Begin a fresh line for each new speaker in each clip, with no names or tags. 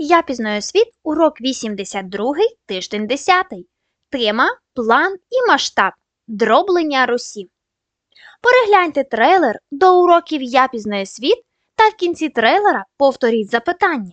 Я пізнаю світ, урок 82, тиждень 10. Тема План і масштаб. Дроблення Русі. Перегляньте трейлер до уроків Я пізнаю світ та в кінці трейлера повторіть запитання.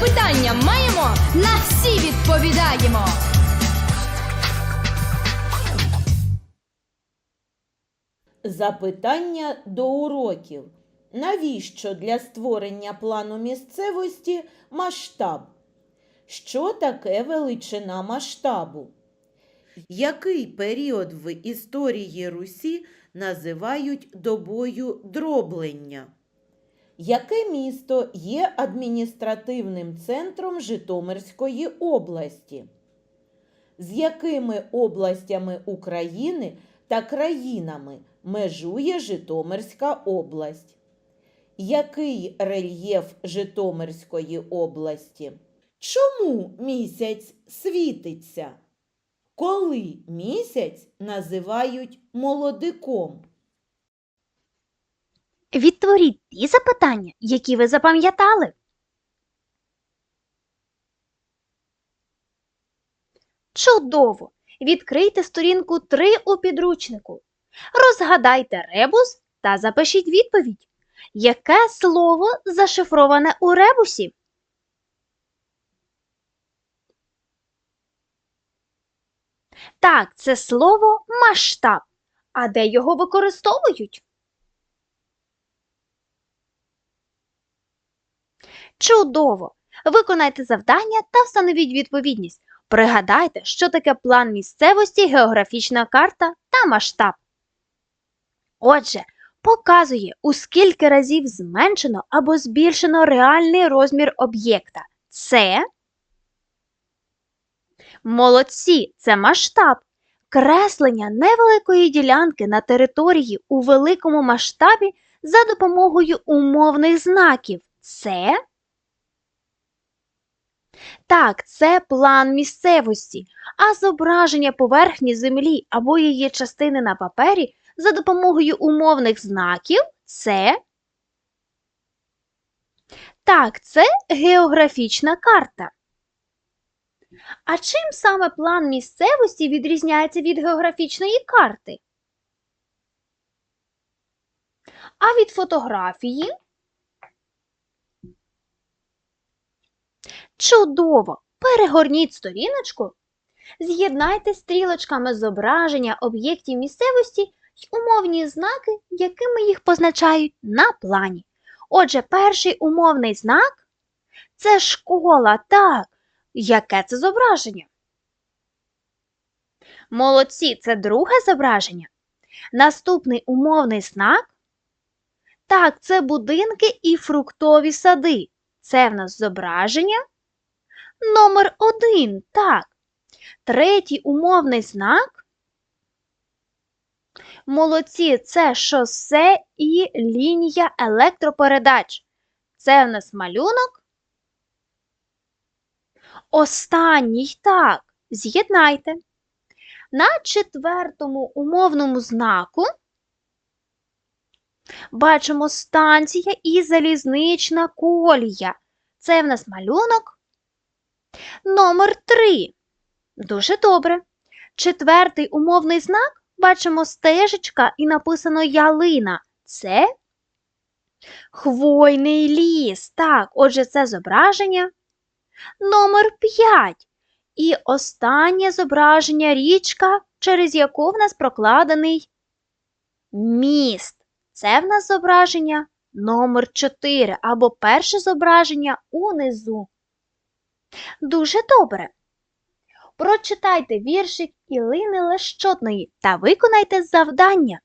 Запитання маємо, на всі відповідаємо.
Запитання до уроків. Навіщо для створення плану місцевості масштаб? Що таке величина масштабу? Який період в історії Русі називають добою дроблення? Яке місто є адміністративним центром Житомирської області? З якими областями України та країнами межує Житомирська область? Який рельєф Житомирської області? Чому місяць світиться? Коли місяць називають молодиком?
Відтворіть ті запитання, які ви запам'ятали. Чудово! Відкрийте сторінку 3 у підручнику. Розгадайте ребус та запишіть відповідь. Яке слово зашифроване у ребусі? Так, це слово масштаб. А де його використовують? Чудово! Виконайте завдання та встановіть відповідність. Пригадайте, що таке план місцевості, географічна карта та масштаб. Отже, показує, у скільки разів зменшено або збільшено реальний розмір об'єкта. Це молодці, це масштаб. Креслення невеликої ділянки на території у великому масштабі за допомогою умовних знаків. Це так, це план місцевості, а зображення поверхні землі або її частини на папері за допомогою умовних знаків це. Так, це географічна карта. А чим саме план місцевості відрізняється від географічної карти? А від фотографії? Чудово! Перегорніть сторіночку, з'єднайте стрілочками зображення об'єктів місцевості й умовні знаки, якими їх позначають на плані. Отже, перший умовний знак це школа, так. Яке це зображення? Молодці, це друге зображення. Наступний умовний знак. Так, це будинки і фруктові сади. Це в нас зображення. Номер один, так. Третій умовний знак. Молодці, це шосе і лінія електропередач. Це в нас малюнок. Останній, так, з'єднайте. На четвертому умовному знаку бачимо станція і залізнична колія. Це в нас малюнок. Номер 3. Дуже добре. Четвертий умовний знак бачимо стежечка і написано ялина. Це хвойний ліс. Так, отже, це зображення. Номер 5. І останнє зображення річка, через яку в нас прокладений міст. Це в нас зображення номер 4 або перше зображення унизу. Дуже добре. Прочитайте віршик Ілини Лещотної та виконайте завдання.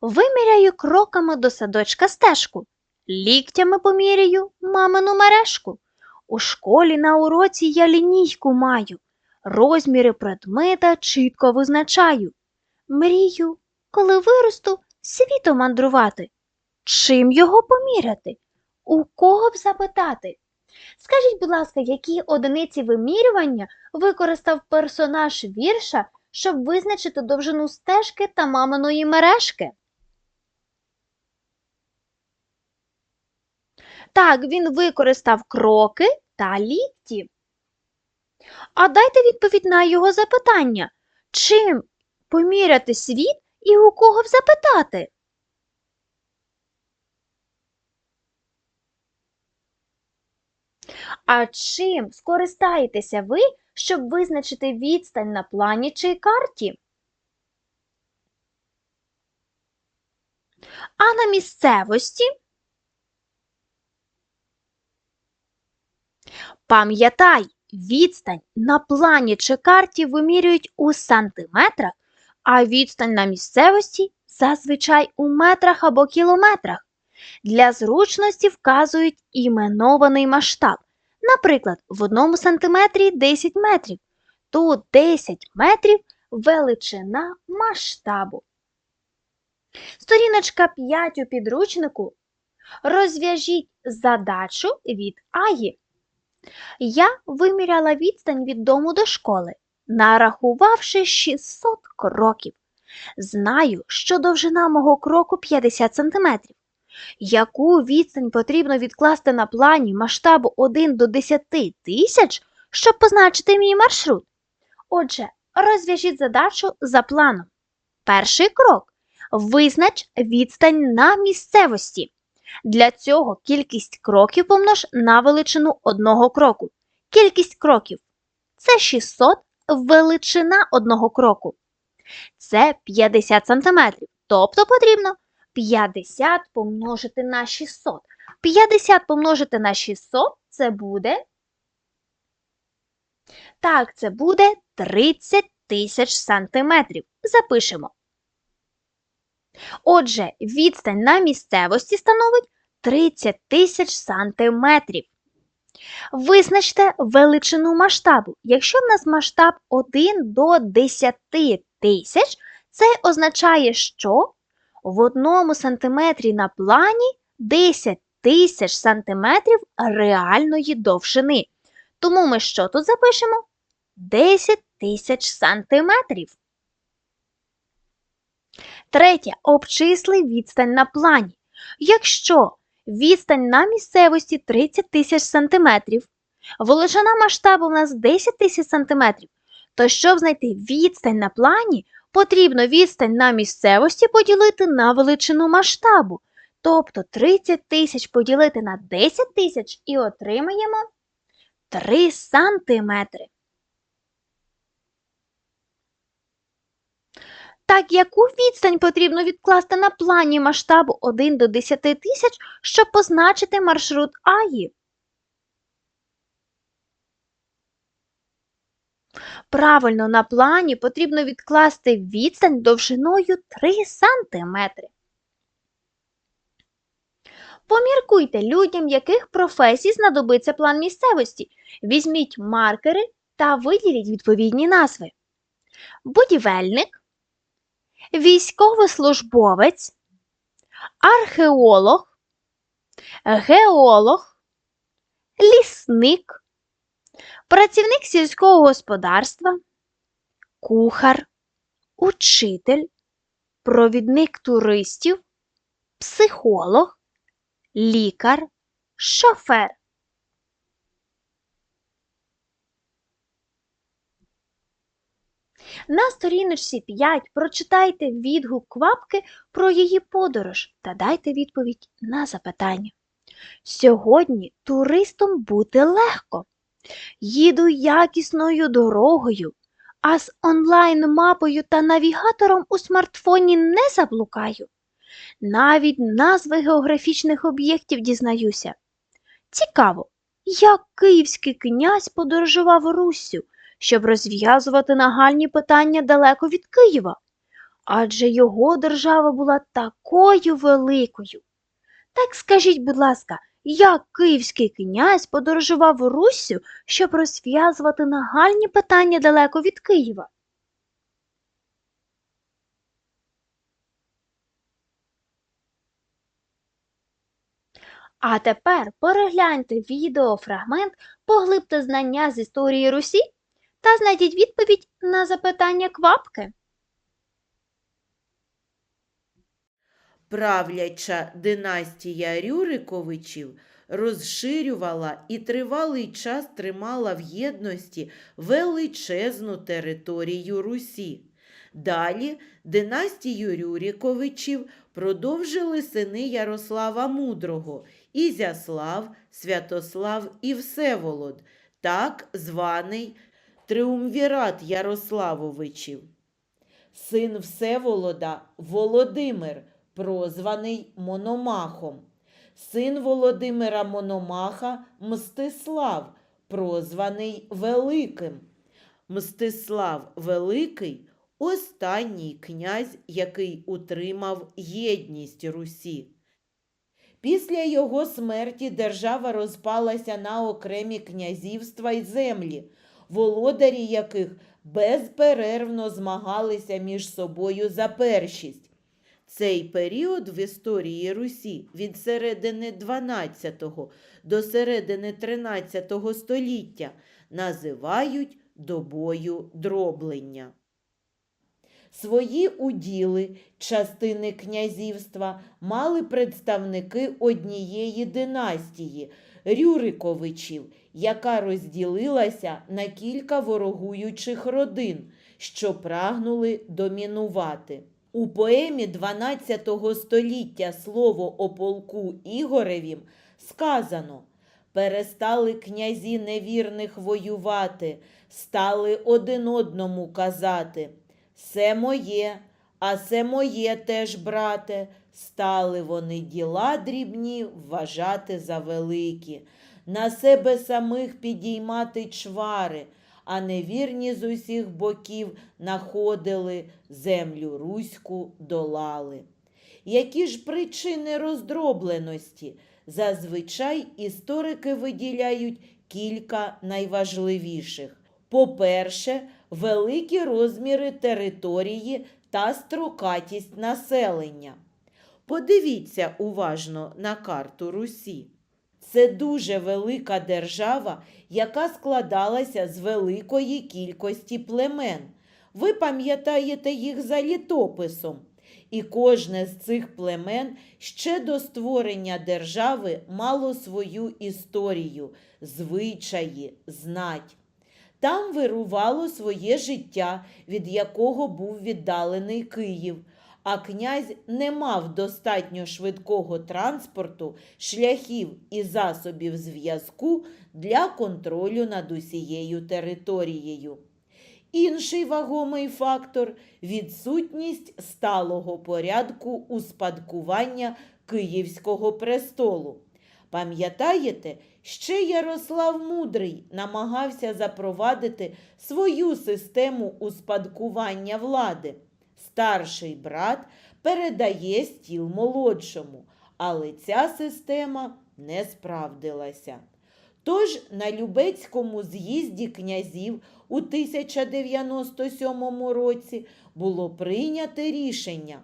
Виміряю кроками до садочка стежку, ліктями поміряю мамину мережку. У школі на уроці я лінійку маю, розміри предмета чітко визначаю. Мрію, коли виросту, світом мандрувати. Чим його поміряти? У кого б запитати? Скажіть, будь ласка, які одиниці вимірювання використав персонаж вірша, щоб визначити довжину стежки та маминої мережки? Так, він використав кроки та лікті. А дайте відповідь на його запитання. Чим поміряти світ і у кого запитати? А чим скористаєтеся ви, щоб визначити відстань на плані чи карті? А на місцевості? Пам'ятай, відстань на плані чи карті вимірюють у сантиметрах, а відстань на місцевості зазвичай у метрах або кілометрах. Для зручності вказують іменований масштаб. Наприклад, в одному сантиметрі 10 метрів. Тут 10 метрів величина масштабу. Сторіночка 5 у підручнику. Розв'яжіть задачу від Аї. Я виміряла відстань від дому до школи, нарахувавши 600 кроків. Знаю, що довжина мого кроку 50 см. Яку відстань потрібно відкласти на плані масштабу 1 до 10 тисяч, щоб позначити мій маршрут? Отже, розв'яжіть задачу за планом. Перший крок. Визнач відстань на місцевості. Для цього кількість кроків помнож на величину одного кроку. Кількість кроків це 600 величина одного кроку. Це 50 см. Тобто потрібно 50 помножити на 600. 50 помножити на 600 це буде. Так, це буде 30 тисяч сантиметрів. Запишемо. Отже, відстань на місцевості становить 30 тисяч сантиметрів. Визначте величину масштабу. Якщо в нас масштаб 1 до 10 тисяч, це означає, що в одному сантиметрі на плані 10 тисяч сантиметрів реальної довжини. Тому ми що тут запишемо? 10 тисяч сантиметрів. Третє. Обчисли відстань на плані. Якщо відстань на місцевості 30 тисяч сантиметрів, величина масштабу у нас 10 тисяч сантиметрів, то щоб знайти відстань на плані, потрібно відстань на місцевості поділити на величину масштабу. Тобто 30 тисяч поділити на 10 тисяч і отримаємо 3 сантиметри. Так, яку відстань потрібно відкласти на плані масштабу 1 до 10 тисяч, щоб позначити маршрут Аї? Правильно, на плані потрібно відкласти відстань довжиною 3 см. Поміркуйте людям, яких професій знадобиться план місцевості. Візьміть маркери та виділіть відповідні назви. Будівельник, військовослужбовець, археолог, геолог, лісник, працівник сільського господарства, кухар, учитель, провідник туристів, психолог, лікар, шофер. На сторіночці 5 прочитайте відгук квапки про її подорож та дайте відповідь на запитання. Сьогодні туристам бути легко. Їду якісною дорогою, а з онлайн-мапою та навігатором у смартфоні не заблукаю. Навіть назви географічних об'єктів дізнаюся. Цікаво, як київський князь подорожував Руссю, щоб розв'язувати нагальні питання далеко від Києва, адже його держава була такою великою. Так скажіть, будь ласка, як київський князь подорожував Руссю, щоб розв'язувати нагальні питання далеко від Києва? А тепер перегляньте відеофрагмент, поглибте знання з історії Русі та знайдіть відповідь на запитання квапки.
Правляча династія Рюриковичів розширювала і тривалий час тримала в єдності величезну територію Русі. Далі династію Рюриковичів продовжили сини Ярослава Мудрого Ізяслав, Святослав і Всеволод, так званий Триумвірат Ярославовичів. Син Всеволода Володимир, прозваний Мономахом. Син Володимира Мономаха Мстислав, прозваний Великим. Мстислав Великий останній князь, який утримав єдність Русі. Після його смерті держава розпалася на окремі князівства й землі, володарі яких безперервно змагалися між собою за першість. Цей період в історії Русі від середини 12 до середини 13 століття називають добою дроблення. Свої уділи, частини князівства мали представники однієї династії Рюриковичів, яка розділилася на кілька ворогуючих родин, що прагнули домінувати. У поемі 12 століття слово о полку Ігоревім сказано Перестали князі невірних воювати, стали один одному казати. Се моє, а се моє теж, брате, стали вони діла дрібні вважати за великі, на себе самих підіймати чвари, а невірні з усіх боків находили, землю руську долали. Які ж причини роздробленості? Зазвичай історики виділяють кілька найважливіших. По-перше, великі розміри території та строкатість населення. Подивіться уважно на карту Русі. Це дуже велика держава, яка складалася з великої кількості племен. Ви пам'ятаєте їх за літописом. І кожне з цих племен ще до створення держави мало свою історію, звичаї, знать. Там вирувало своє життя, від якого був віддалений Київ, а князь не мав достатньо швидкого транспорту, шляхів і засобів зв'язку для контролю над усією територією. Інший вагомий фактор відсутність сталого порядку успадкування Київського престолу. Пам'ятаєте, ще Ярослав Мудрий намагався запровадити свою систему успадкування влади. Старший брат передає стіл молодшому, але ця система не справдилася. Тож на Любецькому з'їзді князів у 1097 році було прийнято рішення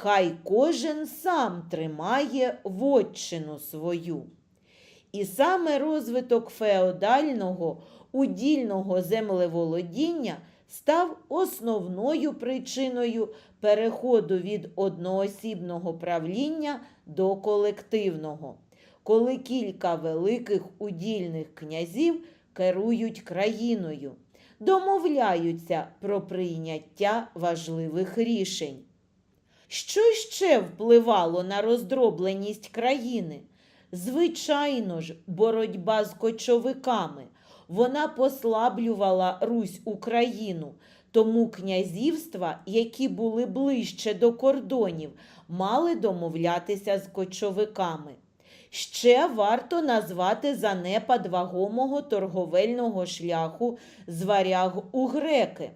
хай кожен сам тримає вотчину свою. І саме розвиток феодального удільного землеволодіння став основною причиною переходу від одноосібного правління до колективного, коли кілька великих удільних князів керують країною, домовляються про прийняття важливих рішень. Що ще впливало на роздробленість країни? Звичайно ж, боротьба з кочовиками. Вона послаблювала Русь Україну, Тому князівства, які були ближче до кордонів, мали домовлятися з кочовиками. Ще варто назвати занепад вагомого торговельного шляху з варяг у греки.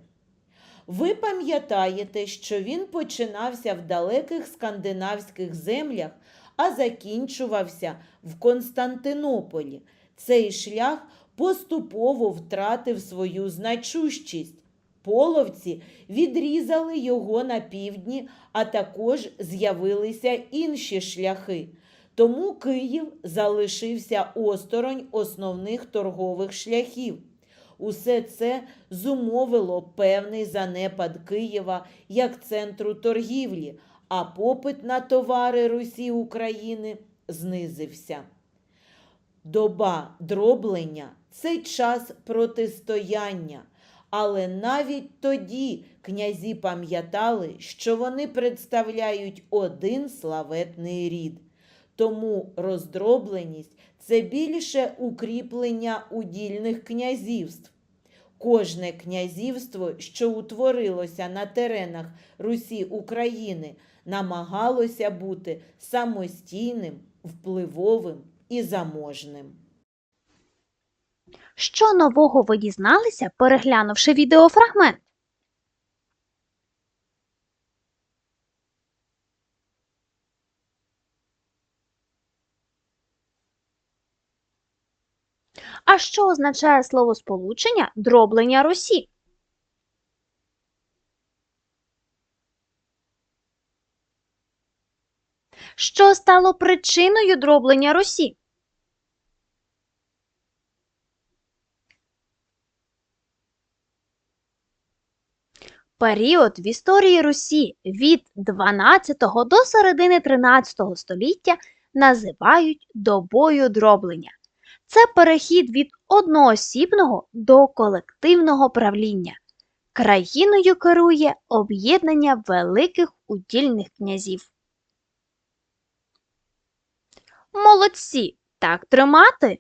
Ви пам'ятаєте, що він починався в далеких скандинавських землях, а закінчувався в Константинополі. Цей шлях поступово втратив свою значущість. Половці відрізали його на півдні, а також з'явилися інші шляхи. Тому Київ залишився осторонь основних торгових шляхів. Усе це зумовило певний занепад Києва як центру торгівлі, а попит на товари Русі України знизився. Доба дроблення це час протистояння. Але навіть тоді князі пам'ятали, що вони представляють один славетний рід. Тому роздробленість це більше укріплення удільних князівств. Кожне князівство, що утворилося на теренах Русі України, намагалося бути самостійним, впливовим і заможним.
Що нового ви дізналися, переглянувши відеофрагмент? А що означає словосполучення дроблення Русі? Що стало причиною дроблення Русі? Період в історії Русі від 12 до середини 13 століття називають добою дроблення. Це перехід від одноосібного до колективного правління. Країною керує об'єднання великих удільних князів. Молодці! Так тримати!